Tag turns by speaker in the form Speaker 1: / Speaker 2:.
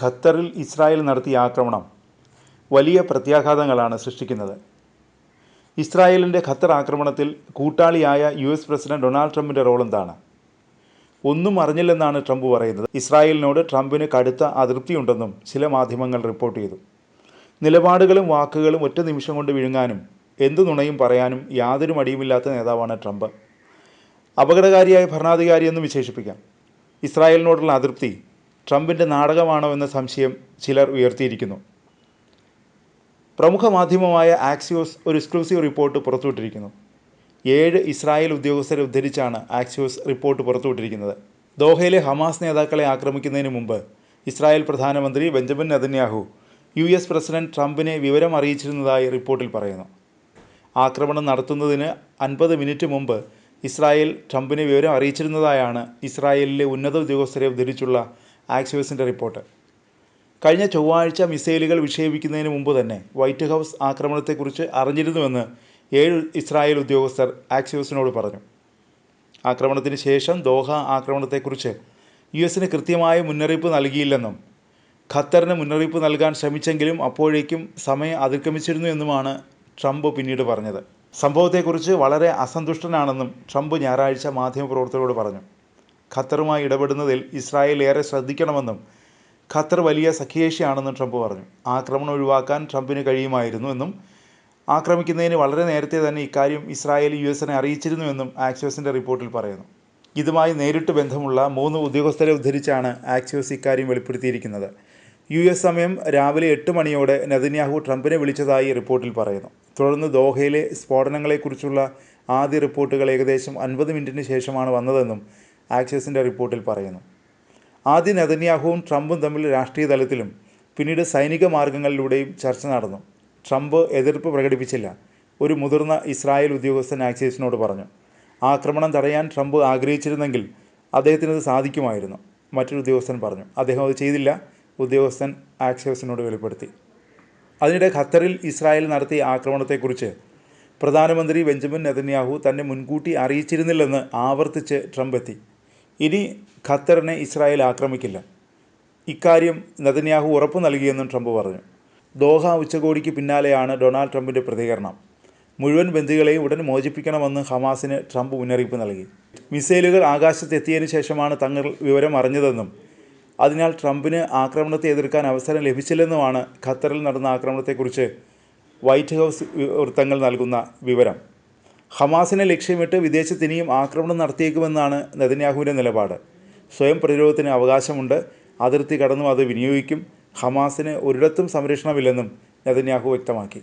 Speaker 1: ഖത്തറിൽ ഇസ്രായേൽ നടത്തിയ ആക്രമണം വലിയ പ്രത്യാഘാതങ്ങളാണ് സൃഷ്ടിക്കുന്നത്. ഇസ്രായേലിന്റെ ഖത്തർ ആക്രമണത്തിൽ കൂട്ടാളിയായ യു എസ് പ്രസിഡന്റ് ഡൊണാൾഡ് ട്രംപിന്റെ റോൾ എന്താണ്? ഒന്നും അറിഞ്ഞില്ലെന്നാണ് ട്രംപ് പറയുന്നത്. ഇസ്രായേലിനോട് ട്രംപിന് കടുത്ത അതൃപ്തിയുണ്ടെന്നും ചില മാധ്യമങ്ങൾ റിപ്പോർട്ട് ചെയ്തു. നിലപാടുകളും വാക്കുകളും ഒറ്റ നിമിഷം കൊണ്ട് വിഴുങ്ങാനും എന്തു നുണയും പറയാനും യാതൊരു മടിയുമില്ലാത്ത നേതാവാണ് ട്രംപ്. അപകടകാരിയായ ഭരണാധികാരിയെന്നും വിശേഷിപ്പിക്കാം. ഇസ്രായേലിനോടുള്ള അതൃപ്തി ട്രംപിന്റെ നാടകമാണോ എന്ന സംശയം ചിലർ ഉയർത്തിയിരിക്കുന്നു. പ്രമുഖ മാധ്യമമായ ആക്സിയോസ് ഒരു എക്സ്ക്ലൂസീവ് റിപ്പോർട്ട് പുറത്തുവിട്ടിരിക്കുന്നു. ഏഴ് ഇസ്രായേൽ ഉദ്യോഗസ്ഥരെ ഉദ്ധരിച്ചാണ് ആക്സിയോസ് റിപ്പോർട്ട് പുറത്തുവിട്ടിരിക്കുന്നത്. ദോഹയിലെ ഹമാസ് നേതാക്കളെ ആക്രമിക്കുന്നതിന് മുമ്പ് ഇസ്രായേൽ പ്രധാനമന്ത്രി Benjamin Netanyahu U S president ട്രംപിനെ വിവരം അറിയിച്ചിരുന്നതായി റിപ്പോർട്ടിൽ പറയുന്നു. ആക്രമണം നടത്തുന്നതിന് അൻപത് മിനിറ്റ് മുമ്പ് ഇസ്രായേൽ ട്രംപിനെ വിവരം അറിയിച്ചിരുന്നതായാണ് ഇസ്രായേലിലെ ഉന്നത ഉദ്യോഗസ്ഥരെ ഉദ്ധരിച്ചുള്ള ആക്സിയോസിന്റെ റിപ്പോർട്ട്. കഴിഞ്ഞ ചൊവ്വാഴ്ച മിസൈലുകൾ വിക്ഷേപിക്കുന്നതിന് മുമ്പ് തന്നെ വൈറ്റ് ഹൗസ് ആക്രമണത്തെക്കുറിച്ച് അറിഞ്ഞിരുന്നുവെന്ന് ഏഴ് ഇസ്രായേൽ ഉദ്യോഗസ്ഥർ ആക്സിയോസിനോട് പറഞ്ഞു. ആക്രമണത്തിന് ശേഷം ദോഹ ആക്രമണത്തെക്കുറിച്ച് യു എസിന് കൃത്യമായ മുന്നറിയിപ്പ് നൽകിയില്ലെന്നും ഖത്തറിന് മുന്നറിയിപ്പ് നൽകാൻ ശ്രമിച്ചെങ്കിലും അപ്പോഴേക്കും സമയം അതിക്രമിച്ചിരുന്നു എന്നുമാണ് ട്രംപ് പിന്നീട് പറഞ്ഞത്. സംഭവത്തെക്കുറിച്ച് വളരെ അസന്തുഷ്ടനാണെന്നും ട്രംപ് ഞായറാഴ്ച മാധ്യമപ്രവർത്തകരോട് പറഞ്ഞു. ഖത്തറുമായി ഇടപെടുന്നതിൽ ഇസ്രായേൽ ഏറെ ശ്രദ്ധിക്കണമെന്നും ഖത്തർ വലിയ സഖ്യേഷിയാണെന്നും ട്രംപ് പറഞ്ഞു. ആക്രമണം ഒഴിവാക്കാൻ ട്രംപിന് കഴിയുമായിരുന്നു എന്നും ആക്രമിക്കുന്നതിന് വളരെ നേരത്തെ തന്നെ ഇക്കാര്യം ഇസ്രായേൽ യു എസിനെ അറിയിച്ചിരുന്നുവെന്നും ആക്സിയോസിന്റെ റിപ്പോർട്ടിൽ പറയുന്നു. ഇതുമായി നേരിട്ട് ബന്ധമുള്ള മൂന്ന് ഉദ്യോഗസ്ഥരെ ഉദ്ധരിച്ചാണ് ആക്സിയോസ് ഇക്കാര്യം വെളിപ്പെടുത്തിയിരിക്കുന്നത്. യു എസ് സമയം രാവിലെ എട്ട് മണിയോടെ നെതന്യാഹു ട്രംപിനെ വിളിച്ചതായി റിപ്പോർട്ടിൽ പറയുന്നു. തുടർന്ന് ദോഹയിലെ സ്ഫോടനങ്ങളെക്കുറിച്ചുള്ള ആദ്യ റിപ്പോർട്ടുകൾ ഏകദേശം അൻപത് മിനിറ്റിന് ശേഷമാണ് വന്നതെന്നും ആക്സിയോസിന്റെ റിപ്പോർട്ടിൽ പറയുന്നു. ആദ്യം നെതന്യാഹുവും ട്രംപും തമ്മിൽ രാഷ്ട്രീയ തലത്തിലും പിന്നീട് സൈനിക മാർഗങ്ങളിലൂടെയും ചർച്ച നടന്നു. ട്രംപ് എതിർപ്പ് പ്രകടിപ്പിച്ചില്ല. ഒരു മുതിർന്ന ഇസ്രായേൽ ഉദ്യോഗസ്ഥൻ ആക്സിസിനോട് പറഞ്ഞു. ആക്രമണം തടയാൻ ട്രംപ് ആഗ്രഹിച്ചിരുന്നെങ്കിൽ അദ്ദേഹത്തിനത് സാധിക്കുമായിരുന്നു മറ്റൊരു ഉദ്യോഗസ്ഥൻ പറഞ്ഞു. അദ്ദേഹം അത് ചെയ്തില്ല ഉദ്യോഗസ്ഥൻ ആക്സിയോസിനോട് വെളിപ്പെടുത്തി. അതിനിടെ ഖത്തറിൽ ഇസ്രായേൽ നടത്തിയ ആക്രമണത്തെക്കുറിച്ച് പ്രധാനമന്ത്രി ബെഞ്ചമിൻ നെതന്യാഹു തന്നെ മുൻകൂട്ടി അറിയിച്ചിരുന്നില്ലെന്ന് ആവർത്തിച്ച് ട്രംപ് എത്തി. ഇനി ഖത്തറിനെ ഇസ്രായേൽ ആക്രമിക്കില്ല. ഇക്കാര്യം നെതന്യാഹു ഉറപ്പു നൽകിയെന്നും ട്രംപ് പറഞ്ഞു. ദോഹ ഉച്ചകോടിക്ക് പിന്നാലെയാണ് ഡൊണാൾഡ് ട്രംപിന്റെ പ്രതികരണം. മുഴുവൻ ബന്ദികളെയും ഉടൻ മോചിപ്പിക്കണമെന്ന് ഹമാസിന് ട്രംപ് മുന്നറിയിപ്പ് നൽകി. മിസൈലുകൾ ആകാശത്തെത്തിയതിനു ശേഷമാണ് തങ്ങൾ വിവരം അറിഞ്ഞതെന്നും അതിനാൽ ട്രംപിന് ആക്രമണത്തെ എതിർക്കാൻ അവസരം ലഭിച്ചില്ലെന്നുമാണ് ഖത്തറിൽ നടന്ന ആക്രമണത്തെക്കുറിച്ച് വൈറ്റ് ഹൗസ് വൃത്തങ്ങൾ നൽകുന്ന വിവരം. ഹമാസിനെ ലക്ഷ്യമിട്ട് വിദേശത്ത് ഇനിയും ആക്രമണം നടത്തിയേക്കുമെന്നാണ് നെതന്യാഹുവിന്റെ നിലപാട്. സ്വയം പ്രതിരോധത്തിന് അവകാശമുണ്ട്. അതിർത്തി കടന്നും അത് വിനിയോഗിക്കും. ഹമാസിന് ഒരിടത്തും സംരക്ഷണമില്ലെന്നും നെതന്യാഹു വ്യക്തമാക്കി.